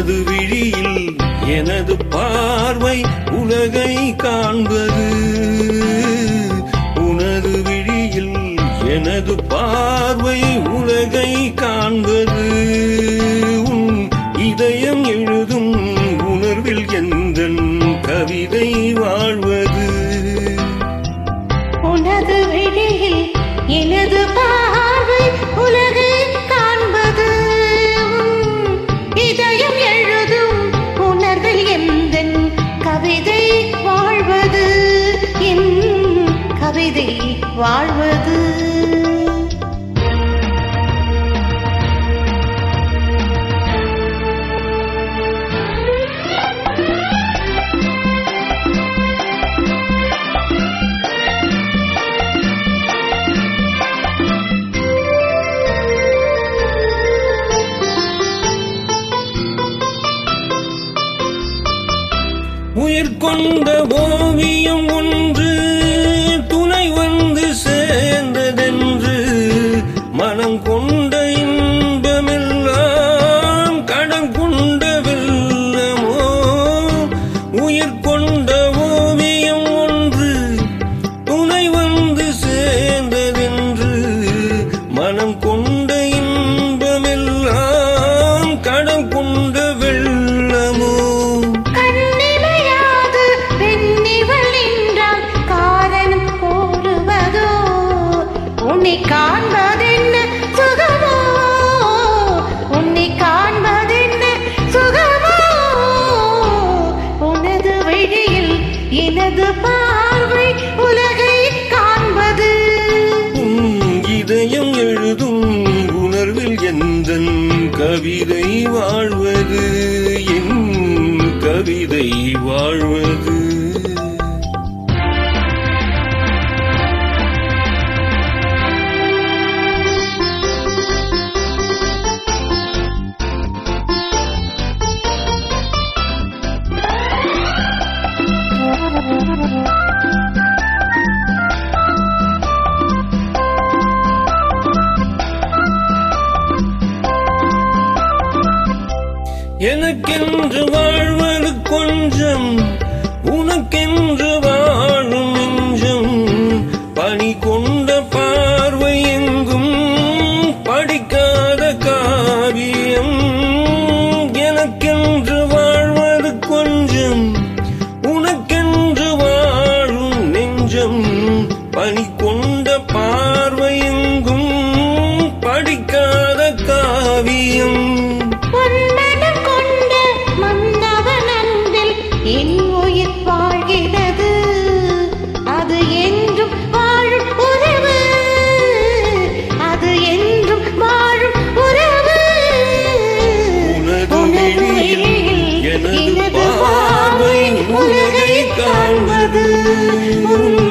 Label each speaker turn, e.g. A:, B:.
A: எனது விழியில் எனது பார்வை உலகை காண்பது.
B: உனது விழியில் எனது பார்வை உலகை காண்பது. விதை வாழ்வது.
A: உயிர் கொண்ட ஓவியம் சேர்ந்ததென்று மனம் கொண்ட இன்பமெல்லாம் கடம் கொண்ட வெள்ளமோ?
B: காரணம் கூறுவதோ உன்னை
A: காண்ப கவிதை வாழ்வது என் கவிதை வாழ்வது. எனக்கென்று வாழ்வது கொஞ்சம் Oh,